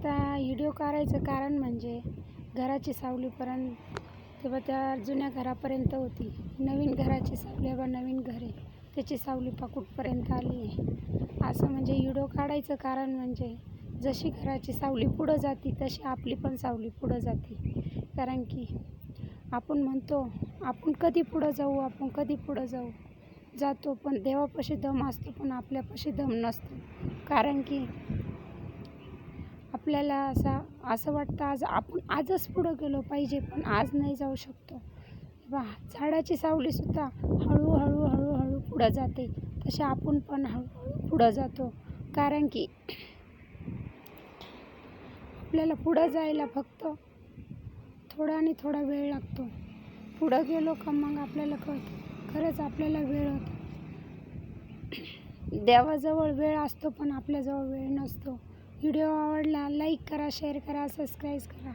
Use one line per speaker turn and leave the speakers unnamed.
आता व्हिडिओ काढायचं कारण म्हणजे घराची सावलीपर्यंत तेव्हा त्या जुन्या घरापर्यंत होती. नवीन घराची सावली बा नवीन घरे त्याची सावली पाकूटपर्यंत आली आहे. असं म्हणजे व्हिडिओ काढायचं कारण म्हणजे जशी घराची सावली पुढं जाते तशी आपली पण सावली पुढं जाते. कारण की आपण म्हणतो आपण कधी पुढं जाऊ आपण कधी पुढं जाऊ? जातो पण देवापाशी दम असतो पण आपल्यापाशी दम नसतो. कारण की आपल्याला असा असं वाटतं आज आपण आजच पुढं गेलो पाहिजे पण आज नाही जाऊ शकतो. बा झाडाची सावलीसुद्धा हळूहळू हळूहळू पुढं जाते. तसे आपण पण हळूहळू पुढं जातो. कारण की आपल्याला पुढं जायला फक्त थोडा आणि थोडा वेळ लागतो. पुढं गेलो का मग आपल्याला कळतं खरंच आपल्याला वेळ होतो. देवाजवळ वेळ असतो पण आपल्याजवळ वेळ नसतो. व्हिडिओ आवडला लाईक करा शेअर करा सबस्क्राईब करा.